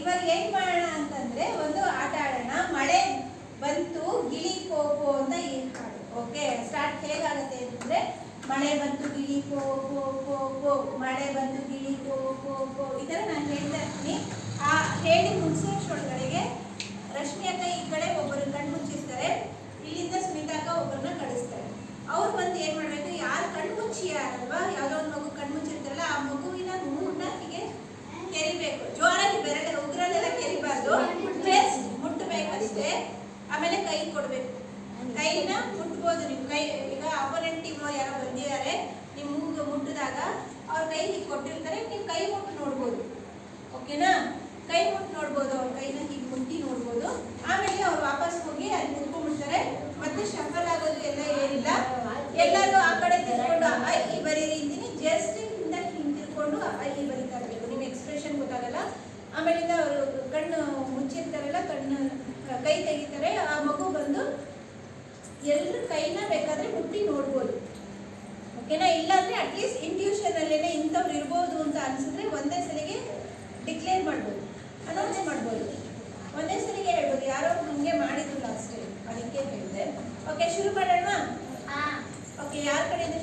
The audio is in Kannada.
ಇವಾಗ ಏನ್ ಮಾಡೋಣ ಅಂತಂದ್ರೆ ಒಂದು ಆಟ ಆಡೋಣ. ಮಳೆ ಬಂತು, ಗಿಳಿ ಕೋಪು ಅಂತ ಈ ಹಾಡು ಓಕೆ ಸ್ಟಾರ್ಟ್ ಹೇಗಾಗುತ್ತೆ ಅಂತಂದ್ರೆ, ಮಳೆ ಬಂತು, ಗಿಳಿ ಕೋ ಕೋ ಮಳೆ ಬಂತು, ಗಿಳಿ ಕೋ ಕೋ ಈ ತರ ನಾನು ಹೇಳ್ತಾ ಇರ್ತೀನಿ. ಆ ಹೇಳಿ ಮುಗಿಸೋಷ್ಟೊಳಗಡೆಗೆ ರಶ್ಮಿ ಅಕ್ಕ ಈ ಕಡೆ ಒಬ್ಬರು ಕಣ್ಣು ಮುಚ್ಚಿರ್ತಾರೆ. ಇಲ್ಲಿಂದ ಸ್ಮಿತಾ ಅಕ್ಕ ಒಬ್ಬರನ್ನ ಕಳಿಸ್ತಾರೆ. ಅವ್ರು ಬಂದು ಏನು ಮಾಡಬೇಕು? ಯಾರು ಕಣ್ಣು ಮುಚ್ಚಿ ಯಾರಲ್ವಾ ಯಾವುದೋ ಒಂದು ಮಗು ಕಣ್ಣು ಮುಚ್ಚಿರ್ತಾರಲ್ಲ, ಆ ಮಗುವಿನ ಆಮೇಲೆ ಕೈ ಕೊಡ್ಬೇಕು. ಕೈನ ಮುಟ್ಬೋದು ನೀವು. ಕೈ, ಈಗ ಅಪೋನೆಂಟ್ ಟೀಮ್ ಯಾರೋ ಬಂದಿದ್ದಾರೆ ನೀವು ಮುಟ್ಟಿದಾಗ ಅವ್ರ ಕೈ ಹೀಗೆ ಕೊಟ್ಟಿರ್ತಾರೆ, ನೀವು ಕೈ ಮುಟ್ಟು ನೋಡ್ಬೋದು. ಓಕೆನಾ? ಕೈ ಮುಟ್ಟು ನೋಡ್ಬೋದು ಅವ್ರ, ಕೈನ ಹೀಗೆ ಮುಟ್ಟಿ ನೋಡ್ಬೋದು. ಆಮೇಲೆ ಅವ್ರು ವಾಪಸ್ ಹೋಗಿ ಅಲ್ಲಿ ಕುತ್ಕೊಂಡ್ಬಿಡ್ತಾರೆ. ಮತ್ತೆ ಶಫಲ್ ಆಗೋದು ಎಲ್ಲ ಏನಿಲ್ಲ. ಎಲ್ಲರೂ ಆ ಕಡೆ ತಿರ್ಕೊಂಡು ಐ ಬರೀರಿ ಇದ್ದೀನಿ ಜಸ್ಟ್ ಹಿಂದ ಹಿಂಗೆ ತಿರ್ಕೊಂಡು ಐ ಈ ಬರೀತಾ ಇರಬೇಕು. ನಿಮ್ಮ ಎಕ್ಸ್ಪ್ರೆಷನ್ ಗೊತ್ತಾಗಲ್ಲ. ಆಮೇಲಿಂದ ಅವರು ಕಣ್ಣು ಮುಚ್ಚಿರ್ತಾರಲ್ಲ ಕೈ ತೆಗಿತಾರೆ ಆ ಮಗು ಬಂದು ಎಲ್ಲರ ಕೈನ ಬೇಕಾದ್ರೆ ಮುಟ್ಟಿ ನೋಡ್ಬೋದು. ಓಕೆನಾ? ಇಲ್ಲಾಂದ್ರೆ ಅಟ್ಲೀಸ್ಟ್ ಇಂಟ್ಯೂಷನ್ ಅಲ್ಲೇನೆ ಇಂಥವ್ರು ಇರ್ಬೋದು ಅಂತ ಅನ್ಸಿದ್ರೆ ಒಂದೇ ಸಲಿಗೆ ಡಿಕ್ಲೇರ್ ಮಾಡ್ಬೋದು. ಅನೌನ್ಸ್ ಮಾಡ್ಬೋದು. ಒಂದೇ ಸಲಿಗೆ ಹೇಳ್ಬೋದು. ಯಾರೋ ಹಂಗೆ ಮಾಡಿದ್ರು ಲಾಸ್ಟ್ ಅದಕ್ಕೆ ಹೇಳಿದೆ. ಓಕೆ ಶುರು ಮಾಡೋಣ? ಓಕೆ ಯಾರ ಕಡೆಯಿಂದ